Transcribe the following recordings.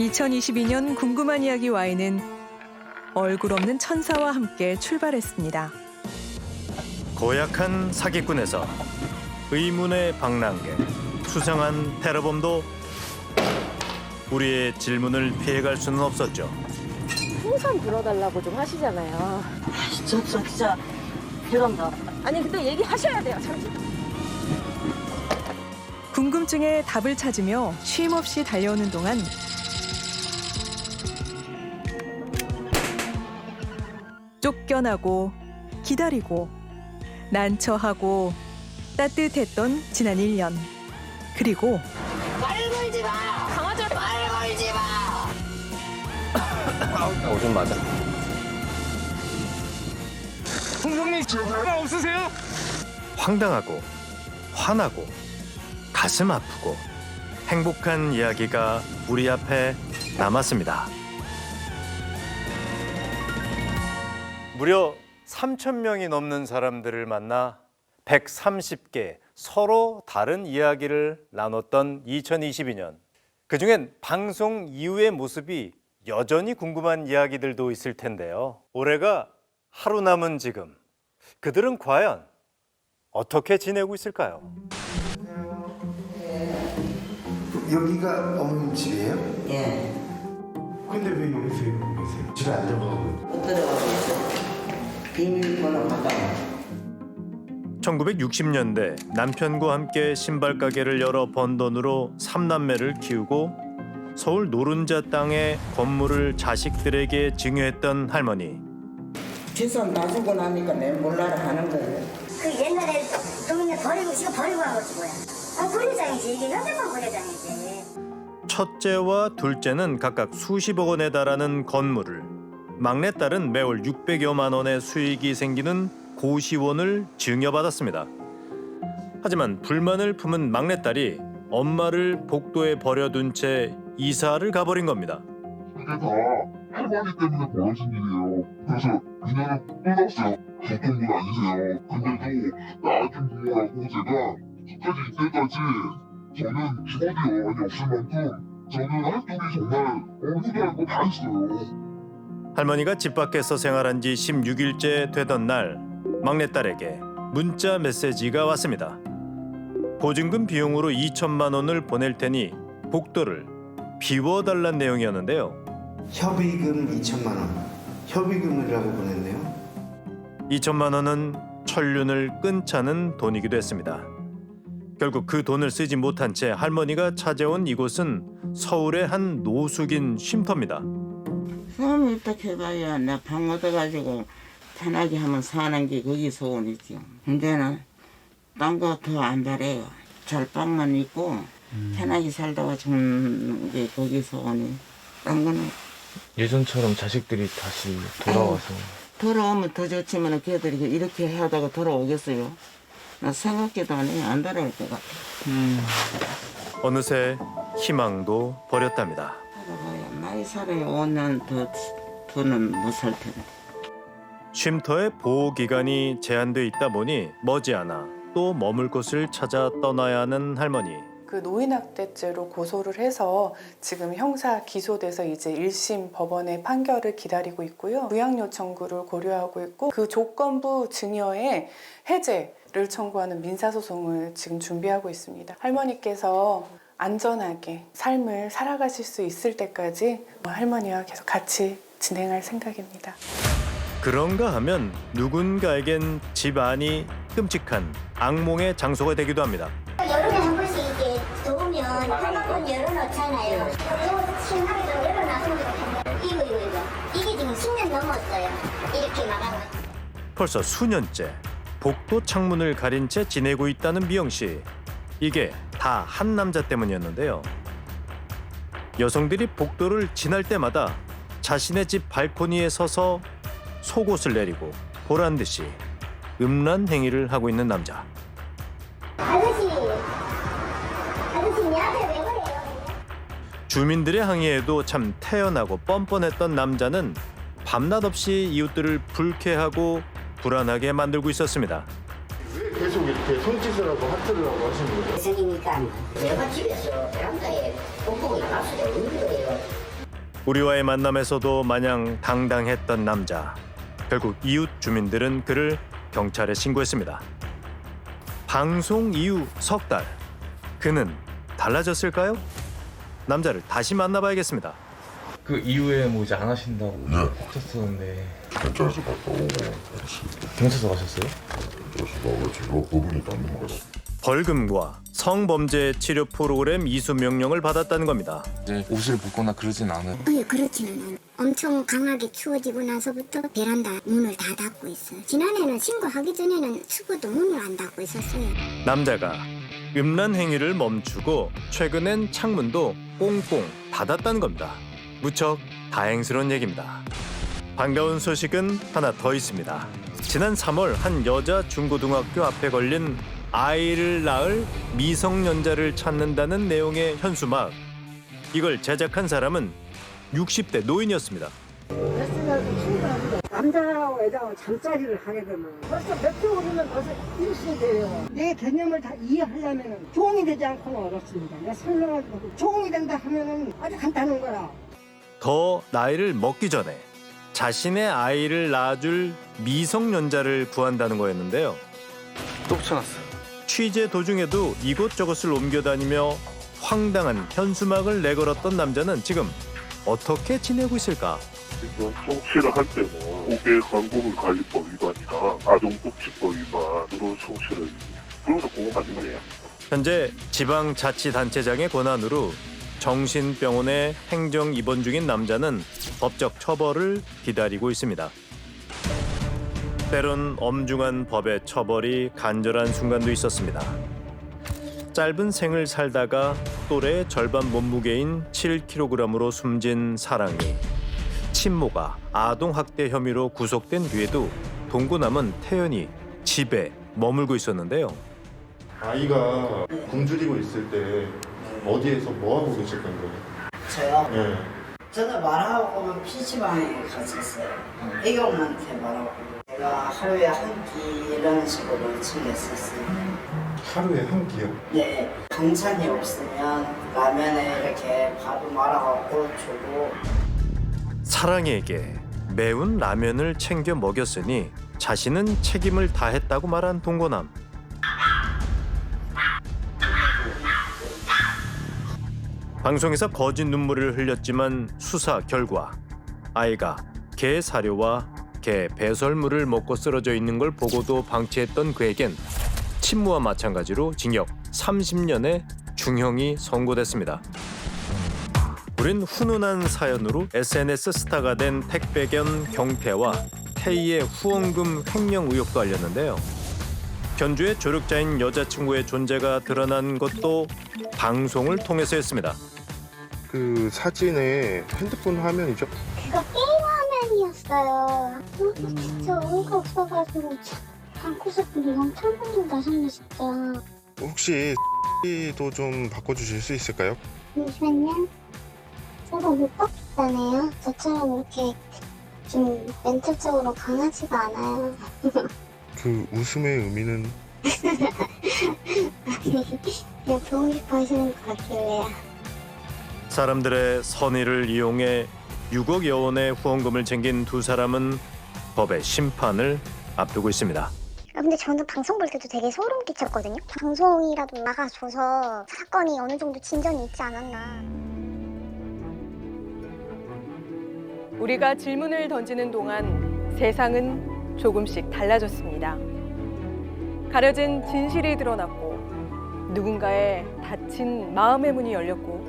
2022년 궁금한 이야기 와인은 얼굴 없는 천사와 함께 출발했습니다. 고약한 사기꾼에서 의문의 방랑객, 수상한 테러범도 우리의 질문을 피해갈 수는 없었죠. 항상 불어달라고 좀 하시잖아요. 진짜 진짜 진짜 죄송합니다. 아니 근데 얘기하셔야 돼요. 잠시. 궁금증에 답을 찾으며 쉼 없이 달려오는 동안 쫓겨나고 기다리고 난처하고 따뜻했던 지난 1년 그리고 오줌 맞아. 홍성님 전화 없으세요? 황당하고 화나고 가슴 아프고 행복한 이야기가 우리 앞에 남았습니다. 무려 3천 명이 넘는 사람들을 만나 130개 서로 다른 이야기를 나눴던 2022년. 그중엔 방송 이후의 모습이 여전히 궁금한 이야기들도 있을 텐데요. 올해가 하루 남은 지금 그들은 과연 어떻게 지내고 있을까요? 여기가 어머님 집이에요? 예. 근데 왜 여기서 이러고 계세요? 집에 안 들어가고 못 들어가고 있어. 비밀번호 바꿔. 1960년대 남편과 함께 신발 가게를 열어 번 돈으로 삼남매를 키우고 서울 노른자 땅에 건물을 자식들에게 증여했던 할머니. 재산 놔주고 나니까 내 몰라라 하는 거예요. 그 옛날에 동네 버리고 지금 버리고 한 거지 뭐야. 아 버려장이지 이게 현대판 버려장이지. 첫째와 둘째는 각각 수십억 원에 달하는 건물을 막내딸은 매월 600여만 원의 수익이 생기는 고시원을 증여받았습니다. 하지만 불만을 품은 막내딸이 엄마를 복도에 버려둔 채 이사를 가버린 겁니다. 그게 다 할머니 때문에 벌어진 일이에요. 그래서 그녀는 떠났어요. 보통 분 아니세요. 근데도 나아준 부모라고 제가 끝까지 이때까지 저는 직업이 많이 없을 만큼 저는 활동이 정말 어, 후회할 거다 했어요. 할머니가 집 밖에서 생활한 지 16일째 되던 날 막내딸에게 문자 메시지가 왔습니다. 보증금 비용으로 2천만 원을 보낼 테니 복도를 비워달란 내용이었는데요. 협의금 2천만 원 협의금이라고 보냈네요 2천만 원은 천륜을 끊자는 돈이기도 했습니다. 결국 그 돈을 쓰지 못한 채 할머니가 찾아온 이곳은 서울의 한 노숙인 쉼터입니다. 소음이 딱 해봐야 나방 얻어가지고 편하게 하면 사는 게 그게 소원이지. 근데는 딴 거 더 안 바래요. 절방만 있고 편하게 살다가 죽는 게 그게 소원이. 딴 거는 예전처럼 자식들이 다시 돌아와서 돌아오면 더 좋지만 걔들이 이렇게 하다가 돌아오겠어요. 나 생각해도 안 해. 안 돌아올 것 같아. 어느새 희망도 버렸답니다. 살아봐야 나이 살아야 5년 더, 더는 못 살 텐데. 쉼터의 보호 기간이 제한돼 있다 보니 머지않아 또 머물 곳을 찾아 떠나야 하는 할머니. 그 노인학대죄로 고소를 해서 지금 형사 기소돼서 이제 1심 법원의 판결을 기다리고 있고요. 부양 요 청구를 고려하고 있고 그 조건부 증여의 해제 를 청구하는 민사소송을 지금 준비하고 있습니다. 할머니께서 안전하게 삶을 살아가실 수 있을 때까지 할머니와 계속 같이 진행할 생각입니다. 그런가 하면 누군가에겐 집안이 끔찍한 악몽의 장소가 되기도 합니다. 여름에 한 번씩 이렇게 더우면 한번 열어놓잖아요. 이거 심하게 좀 열어놔서 이거 이거 이거 이게 지금 10년 넘었어요. 이렇게 거. 벌써 수년째 복도 창문을 가린 채 지내고 있다는 미영 씨. 이게 다 한 남자 때문이었는데요. 여성들이 복도를 지날 때마다 자신의 집 발코니에 서서 속옷을 내리고 보란 듯이 음란 행위를 하고 있는 남자. 아저씨, 아저씨 왜 그래요? 주민들의 항의에도 참 태연하고 뻔뻔했던 남자는 밤낮 없이 이웃들을 불쾌하고 불안하게 만들고 있었습니다. 왜 계속 이렇게 손짓을 하고 하트를 하고 하시는 거예요? 생기니까 내가 집에서 베란다에 돋보기 갈 수가 없는 거예요. 우리와의 만남에서도 마냥 당당했던 남자. 결국 이웃 주민들은 그를 경찰에 신고했습니다. 방송 이후 석 달. 그는 달라졌을까요? 남자를 다시 만나봐야겠습니다. 그 이후에 뭐 이제 안 하신다고 하셨었는데 경찰서 갔다 오고 경찰서 가셨어요? 나와가지고 법원에 닿는 거야. 벌금과 성범죄 치료 프로그램 이수 명령을 받았다는 겁니다. 이제 옷을 벗거나 그러진 않아요. 아니 그렇지는 않아. 엄청 강하게 추워지고 나서부터 베란다 문을 다 닫고 있어요. 지난해는 신고하기 전에는 수구도 문을 안 닫고 있었어요. 남자가 음란 행위를 멈추고 최근엔 창문도 꽁꽁 닫았다는 겁니다. 무척 다행스러운 얘기입니다. 반가운 소식은 하나 더 있습니다. 지난 3월 한 여자 중고등학교 앞에 걸린 아이를 낳을 미성년자를 찾는다는 내용의 현수막. 이걸 제작한 사람은 60대 노인이었습니다. 남자하고 여자하고 잠자리를 하게 되면 벌써 몇 개월이면 벌써 일시 돼요. 내 개념을 다 이해하려면 종이 되지 않고는 어렵습니다. 내가 설명하고 종이 된다 하면은 아주 간단한 거라. 더 나이를 먹기 전에 자신의 아이를 낳아줄 미성년자를 구한다는 거였는데요. 또 붙여놨어. 취재 도중에도 이곳저곳을 옮겨다니며 황당한 현수막을 내걸었던 남자는 지금 어떻게 지내고 있을까? 지금 성취를 할 때는 고객 광고물 관리법 위반이나 아동복지법 위반으로 성취를 그러면서 보호받는 거예요. 현재 지방자치단체장의 권한으로 정신병원에 행정 입원 중인 남자는 법적 처벌을 기다리고 있습니다. 때론 엄중한 법의 처벌이 간절한 순간도 있었습니다. 짧은 생을 살다가 또래 절반 몸무게인 7kg으로 숨진 사랑이 친모가 아동학대 혐의로 구속된 뒤에도 동고남은 태연히 집에 머물고 있었는데요. 아이가 굶주리고 있을 때 어디에서 뭐 하고 계실 건가요? 저요? 예. 저는 말하고 PC방에 갔었어요. 애경한테 말하고. 제가 하루에 한끼 이런 식으로 챙겼었어요. 하루에 한 끼요. 네. 반찬이 없으면 라면에 이렇게 밥을 말아갖고 주고 사랑에게 매운 라면을 챙겨 먹였으니 자신은 책임을 다했다고 말한 동고남. 방송에서 거짓 눈물을 흘렸지만 수사 결과 아이가 개 사료와 개 배설물을 먹고 쓰러져 있는 걸 보고도 방치했던 그에겐 친모와 마찬가지로 징역 30년의 중형이 선고됐습니다. 우린 훈훈한 사연으로 SNS 스타가 된 택배견 경태와 K의 후원금 횡령 의혹도 알렸는데요. 견주의 조력자인 여자친구의 존재가 드러난 것도 방송을 통해서였습니다. 그 사진에 핸드폰 화면이죠? 그거 게임 화면이었어요. 어, 진짜 어이가 없어가지고 참 방구석 분이 엄청 힘들다셨네 진짜. 혹시 도 좀 바꿔주실 수 있을까요? 잠시만요. 제가 못 받겠다네요. 저처럼 이렇게 좀 멘탈적으로 강하지가 않아요. 그 웃음의 의미는 그냥 보고 싶어 하시는 것 같길래요. 사람들의 선의를 이용해 6억여 원의 후원금을 챙긴 두 사람은 법의 심판을 앞두고 있습니다. 아, 근데 저는 방송 볼 때도 되게 소름 끼쳤거든요. 방송이라도 나가줘서 사건이 어느 정도 진전이 있지 않았나. 우리가 질문을 던지는 동안 세상은 조금씩 달라졌습니다. 가려진 진실이 드러났고 누군가의 닫힌 마음의 문이 열렸고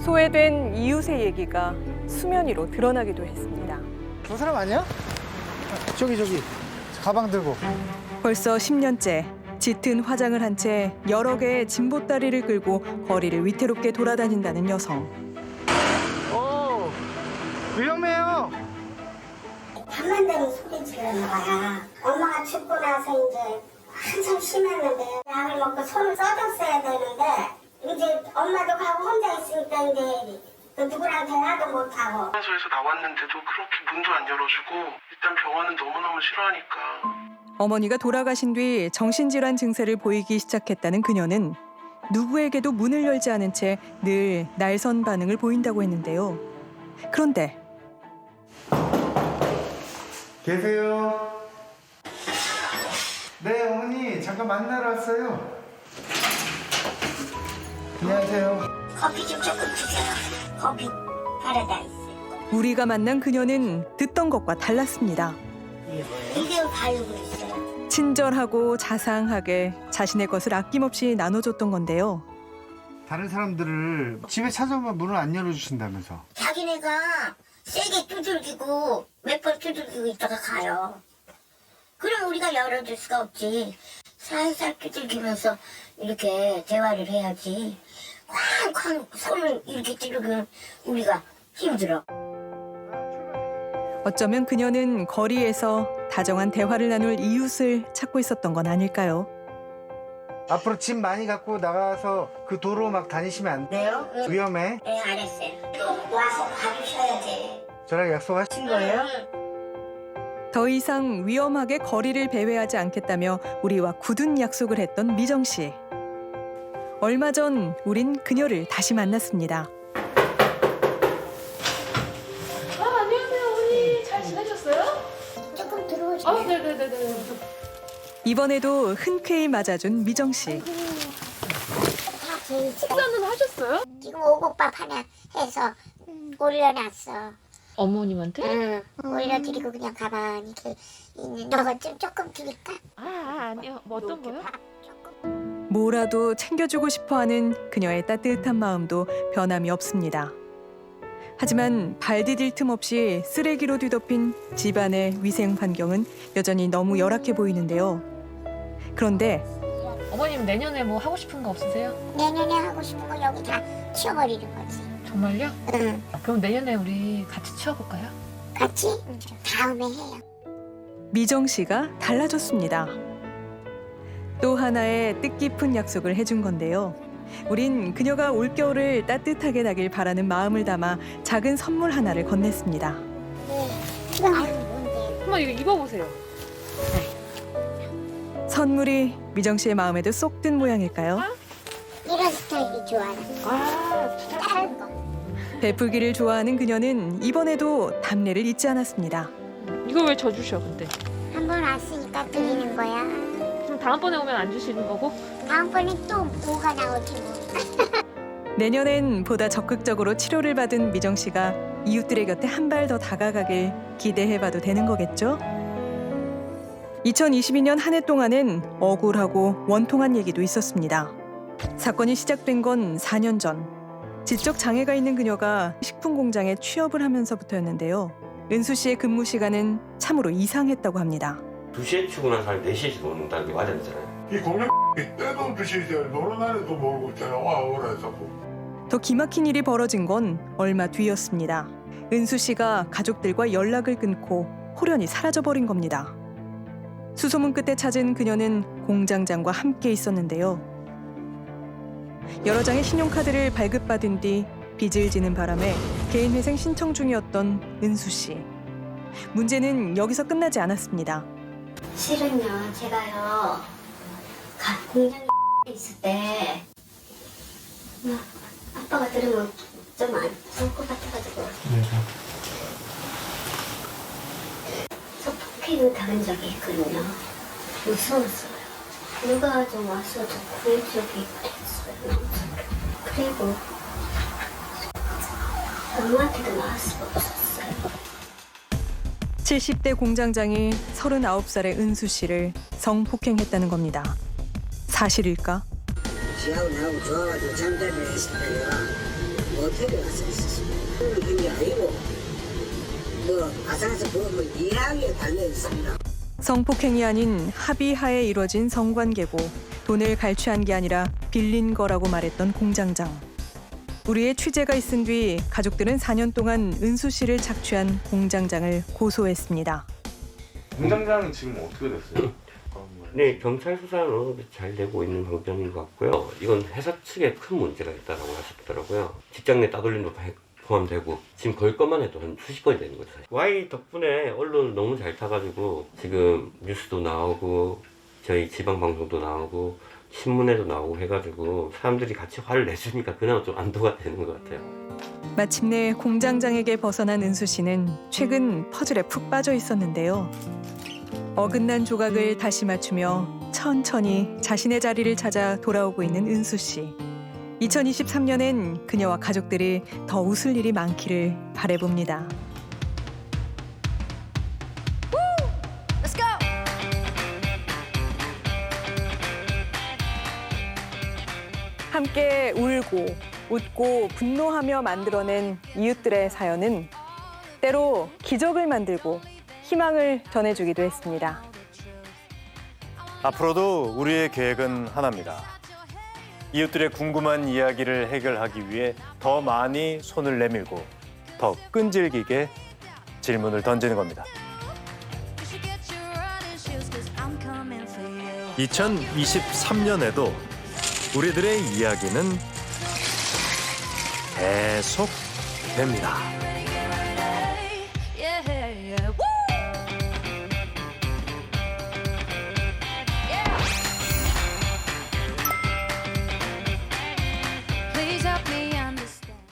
소외된 이웃의 얘기가 수면 위로 드러나기도 했습니다. 저 사람 아니야? 저기 저기 가방 들고. 벌써 10년째 짙은 화장을 한 채 여러 개의 진보다리를 끌고 거리를 위태롭게 돌아다닌다는 여성. 오 위험해요. 밤만 되면 소리 지르는 거야. 엄마가 죽고 나서 이제 한참 심했는데 약을 먹고 손을 써줬어야 되는데 이제 엄마도 가고 혼자 있으니까 이제 그 누구랑 대화도 못하고 소에서 나왔는데도 그렇게 문도 안 열어주고 일단 병원은 너무너무 싫어하니까. 어머니가 돌아가신 뒤 정신질환 증세를 보이기 시작했다는 그녀는 누구에게도 문을 열지 않은 채 늘 날선 반응을 보인다고 했는데요. 그런데 계세요? 네, 어머니 잠깐 만나러 왔어요. 안녕하세요. 커피 좀 조금 주세요. 커피 파라다이스. 우리가 만난 그녀는 듣던 것과 달랐습니다. 이게 바르고 있어요. 친절하고 자상하게 자신의 것을 아낌없이 나눠줬던 건데요. 다른 사람들을 집에 찾아오면 문을 안 열어주신다면서. 자기네가 세게 두들기고 몇 번 두들기고 있다가 가요. 그럼 우리가 열어줄 수가 없지. 살살 두들기면서 이렇게 대화를 해야지. 쾅쾅 손을 이렇게 찌르면 우리가 힘들어. 어쩌면 그녀는 거리에서 다정한 대화를 나눌 이웃을 찾고 있었던 건 아닐까요? 앞으로 짐 많이 갖고 나가서 그 도로 막 다니시면 안 돼요? 위험해. 네, 알았어요. 또 와서 봐주셔야지. 저랑 약속하신 거예요? 더 이상 위험하게 거리를 배회하지 않겠다며 우리와 굳은 약속을 했던 미정 씨. 얼마 전 우린 그녀를 다시 만났습니다. 아, 안녕하세요, 어머니. 잘 지내셨어요? 조금 들어오세요. 아, 네네네네. 이번에도 흔쾌히 맞아준 미정 씨. 식사는 하셨어요? 지금 오곡밥 하나 해서 올려놨어. 어머님한테? 응, 올려드리고 그냥 가만히 이렇게 있는 너가 좀 조금 드릴까? 아, 아, 아니요. 뭐 어떤 거요? 뭐라도 챙겨주고 싶어하는 그녀의 따뜻한 마음도 변함이 없습니다. 하지만 발 디딜 틈 없이 쓰레기로 뒤덮인 집안의 위생 환경은 여전히 너무 열악해 보이는데요. 그런데 어머님 내년에 뭐 하고 싶은 거 없으세요? 내년에 하고 싶은 거 여기 다 치워버리는 거지. 정말요? 응, 그럼 내년에 우리 같이 치워볼까요? 같이? 다음에 해요. 미정 씨가 달라졌습니다. 또 하나의 뜻깊은 약속을 해준 건데요. 우린 그녀가 올겨울을 따뜻하게 나길 바라는 마음을 담아 작은 선물 하나를 건넸습니다. 이거 뭔데? 한번 이거 입어보세요. 선물이 미정 씨의 마음에도 쏙 든 모양일까요? 이런 스타일이 거. 아, 다른 거. 베풀기를 좋아하는 그녀는 이번에도 답례를 잊지 않았습니다. 이거 왜저 주셔, 근데? 한 번 왔으니까 드리는 거야. 그럼 다음번에 오면 안 주시는 거고? 다음번엔 또 뭐가 나올지 모르겠어. 내년엔 보다 적극적으로 치료를 받은 미정 씨가 이웃들의 곁에 한 발 더 다가가길 기대해봐도 되는 거겠죠? 2022년 한 해 동안은 억울하고 원통한 얘기도 있었습니다. 사건이 시작된 건 4년 전. 지적 장애가 있는 그녀가 식품 공장에 취업을 하면서부터였는데요. 은수 씨의 근무 시간은 참으로 이상했다고 합니다. 2시에 출근한 사람이 4시에 들어온다는 게 말이 안 되잖아요. 이 공룡 때도 드시죠. 노는 날에도 모르고 있잖아. 와 오라 해서. 더 기막힌 일이 벌어진 건 얼마 뒤였습니다. 은수 씨가 가족들과 연락을 끊고 호련히 사라져버린 겁니다. 수소문 끝에 찾은 그녀는 공장장과 함께 있었는데요. 여러 장의 신용카드를 발급받은 뒤 빚을 지는 바람에 개인회생 신청 중이었던 은수 씨. 문제는 여기서 끝나지 않았습니다. 실은요, 제가요, 가- 공장에 있을 때, 뭐, 아빠가 들으면 좀안 좋을 것 같아가지고. 저 폭행을 당한 적이 있거든요. 무서웠어요. 누가 좀 와서 저 구해주기 무섭게. 그리고, 엄마한테도 수가 없었어요. 70대 공장장이 39살의 은수 씨를 성폭행했다는 겁니다. 사실일까? 지하고 나하고 좋아가지고 잠자리를 했으면 모텔에 가서 있었습니다. 그런 게 아니고 뭐 아산에서 그거 뭐 이야기에 달려 있습니다. 성폭행이 아닌 합의하에 이뤄진 성관계고 돈을 갈취한 게 아니라 빌린 거라고 말했던 공장장. 우리의 취재가 있은 뒤 가족들은 4년 동안 은수 씨를 착취한 공장장을 고소했습니다. 공장장은 지금 어떻게 됐어요? 네, 경찰 수사는 어느 정도 잘 되고 있는 방점인 것 같고요. 이건 회사 측에 큰 문제가 있다라고 하셨더라고요. 직장 내 따돌림도 다 포함되고 지금 걸 것만 해도 한 수십 건이 되는 거죠. 사실. Y 덕분에 언론 너무 잘 타가지고 지금 뉴스도 나오고 저희 지방 방송도 나오고 신문에도 나오고 해가지고 사람들이 같이 화를 내주니까 그나마 좀 안도가 되는 것 같아요. 마침내 공장장에게 벗어난 은수 씨는 최근 퍼즐에 푹 빠져 있었는데요. 어긋난 조각을 다시 맞추며 천천히 자신의 자리를 찾아 돌아오고 있는 은수 씨. 2023년엔 그녀와 가족들이 더 웃을 일이 많기를 바래봅니다. 함께 울고 웃고 분노하며 만들어낸 이웃들의 사연은 때로 기적을 만들고 희망을 전해주기도 했습니다. 앞으로도 우리의 계획은 하나입니다. 이웃들의 궁금한 이야기를 해결하기 위해 더 많이 손을 내밀고 더 끈질기게 질문을 던지는 겁니다. 2023년에도 우리들의 이야기는 계속 됩니다.